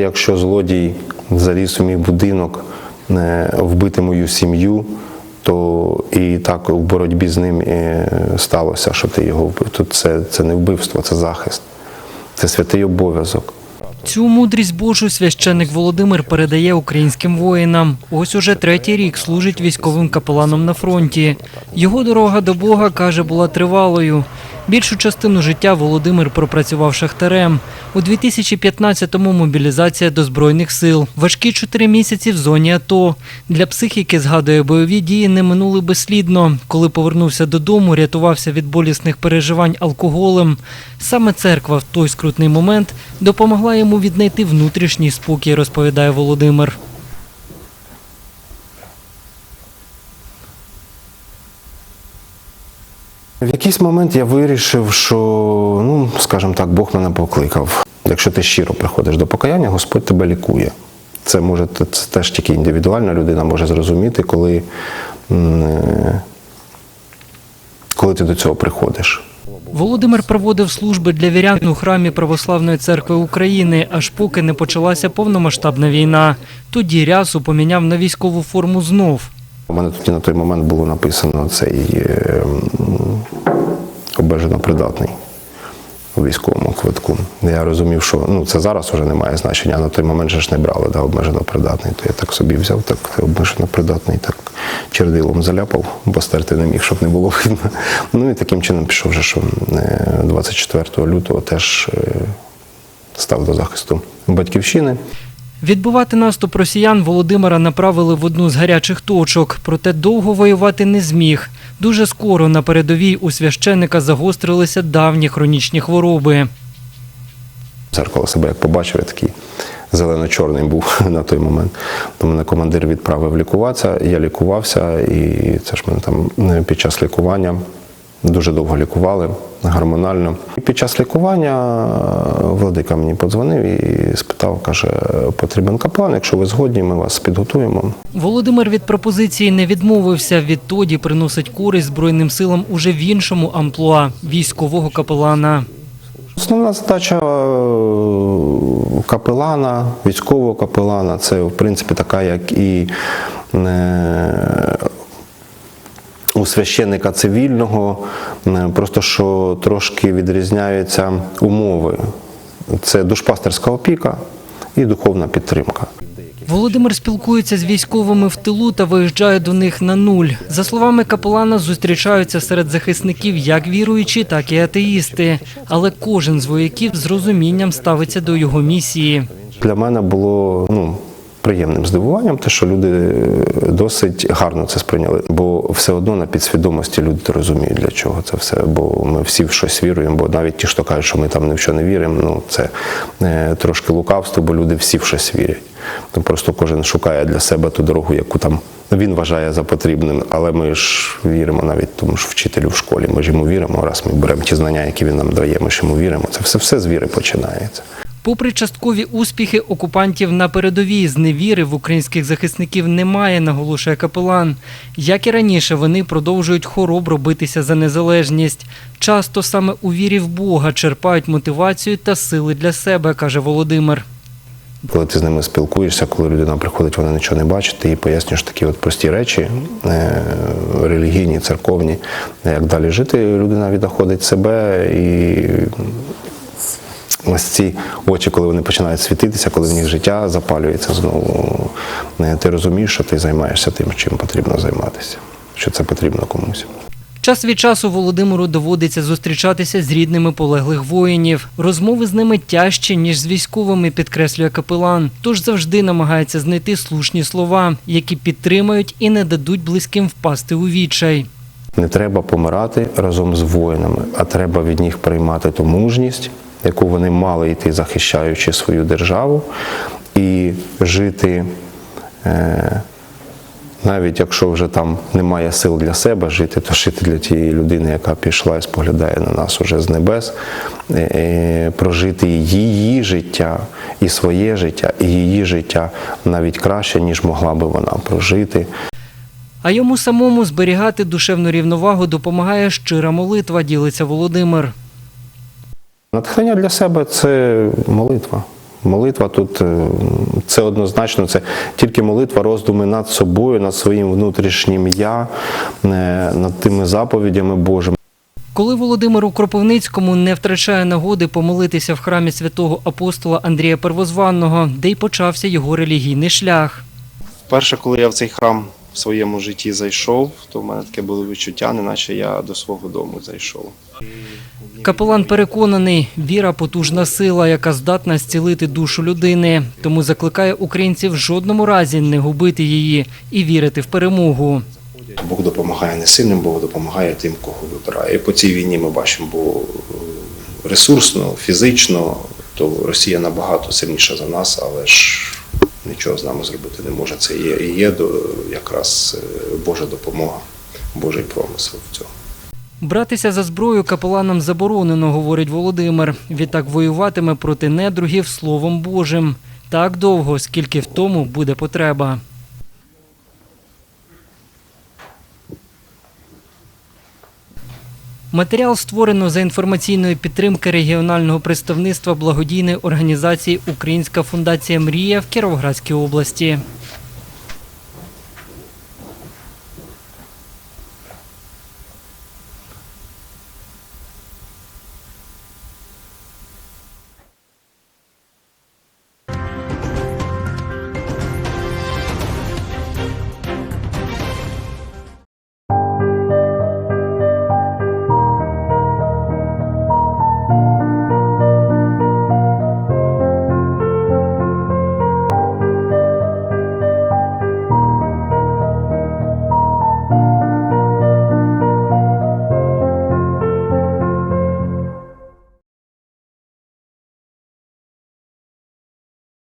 Якщо злодій заліз у мій будинок, е, вбити мою сім'ю, то і так у боротьбі з ним е, сталося, що ти його вбив. Тут це, це не вбивство, це захист, це святий обов'язок. Цю мудрість Божу священник Володимир передає українським воїнам. Ось уже третій рік служить військовим капеланом на фронті. Його дорога до Бога, каже, була тривалою. Більшу частину життя Володимир пропрацював шахтарем. У 2015-му мобілізація до Збройних сил. Важкі чотири місяці в зоні АТО. Для психіки, згадує, бойові дії не минули безслідно. Коли повернувся додому, рятувався від болісних переживань алкоголем. Саме церква в той скрутний момент допомогла йому віднайти внутрішній спокій, розповідає Володимир. В якийсь момент я вирішив, що, ну, скажімо так, Бог мене покликав. Якщо ти щиро приходиш до покаяння, Господь тебе лікує. Це може це теж тільки індивідуальна людина може зрозуміти, коли, е, коли ти до цього приходиш. Володимир проводив служби для вірян у храмі Православної церкви України, аж поки не почалася повномасштабна війна. Тоді рясу поміняв на військову форму знов. У мене тоді на той момент було написано цей е, обмежено придатний у військовому квитку. Я розумів, що ну, це зараз вже не має значення, а на той момент ж не брали да, обмежено придатний. То я так собі взяв, так обмежено придатний, так чердилом заляпав, бо стерти не міг, щоб не було видно. Ну і таким чином пішов вже, що е, 24 лютого теж е, став до захисту батьківщини. Відбивати наступ росіян Володимира направили в одну з гарячих точок, проте довго воювати не зміг. Дуже скоро на передовій у священника загострилися давні хронічні хвороби. Зеркало себе як побачив, я такий зелено-чорний був на той момент. То мене командир відправив лікуватися, я лікувався, і це ж мене там е, під час лікування дуже довго лікували гормонально. І під час лікування е, владика мені подзвонив і спитав, каже, потрібен каплан, якщо ви згодні, ми вас підготуємо. Володимир від пропозиції не відмовився. Відтоді приносить користь Збройним силам уже в іншому амплуа військового капелана. Основна задача е, капелана, військового капелана, це в принципі така, як і е, у священника цивільного, просто що трошки відрізняються умови. Це душпастерська опіка і духовна підтримка. Володимир спілкується з військовими в тилу та виїжджає до них на нуль. За словами капелана, зустрічаються серед захисників як віруючі, так і атеїсти. Але кожен з вояків з розумінням ставиться до його місії. Для мене було ну, приємним здивуванням, те, що люди е, досить гарно це сприйняли. Бо все одно на підсвідомості люди розуміють, для чого це все. Бо ми всі в щось віруємо, бо навіть ті, хто кажуть, що ми там ні в що не віримо, ну це е, трошки лукавство, бо люди всі в щось вірять. То просто кожен шукає для себе ту дорогу, яку там він вважає за потрібним. Але ми ж віримо навіть тому ж вчителю в школі. Ми ж йому віримо, раз ми беремо ті знання, які він нам дає, ми ж йому віримо. Це все, все з віри починається. Попри часткові успіхи окупантів на передовій, зневіри в українських захисників немає, наголошує капелан. Як і раніше, вони продовжують хоробро битися за незалежність. Часто саме у вірі в Бога черпають мотивацію та сили для себе, каже Володимир. Коли ти з ними спілкуєшся, коли людина приходить, вона нічого не бачить, ти їй пояснюєш такі от прості речі, е, релігійні, церковні, як далі жити, людина віднаходить себе і ось ці очі, коли вони починають світитися, коли в них життя запалюється знову, е, ти розумієш, що ти займаєшся тим, чим потрібно займатися, що це потрібно комусь. Час від часу Володимиру доводиться зустрічатися з рідними полеглих воїнів. Розмови з ними тяжчі, ніж з військовими, підкреслює капелан. Тож завжди намагається знайти слушні слова, які підтримають і не дадуть близьким впасти у відчай. Не треба помирати разом з воїнами, а треба від них приймати ту мужність, яку вони мали йти, захищаючи свою державу, і жити, е, навіть якщо вже там немає сил для себе жити, то жити для тієї людини, яка пішла і споглядає на нас уже з небес, е, е, прожити її життя і своє життя, і її життя навіть краще, ніж могла би вона прожити. А йому самому зберігати душевну рівновагу допомагає щира молитва, ділиться Володимир. Натхнення для себе це молитва. Молитва тут е, це однозначно, це тільки молитва, роздуми над собою, над своїм внутрішнім я, е, над тими заповідями Божими. Коли Володимир у Кропивницькому не втрачає нагоди помолитися в храмі святого апостола Андрія Первозванного, де й почався його релігійний шлях. Вперше, коли я в цей храм в своєму житті зайшов, то в мене таке було відчуття, неначе я до свого дому зайшов. Капелан переконаний, віра потужна сила, яка здатна зцілити душу людини. Тому закликає українців в жодному разі не губити її і вірити в перемогу. Бог допомагає не сильним, Бог допомагає тим, кого вибирає. І по цій війні ми бачимо, бо е, ресурсно, фізично, то Росія набагато сильніша за нас, але ж нічого з нами зробити не може. Це є і є якраз е, Божа допомога, Божий промисел в цьому. Братися за зброю капеланам заборонено, говорить Володимир. Відтак воюватиме проти недругів Словом Божим. Так довго, скільки в тому буде потреба. Матеріал створено за інформаційної підтримки регіонального представництва благодійної організації Українська фундація Мрія в Кіровоградській області.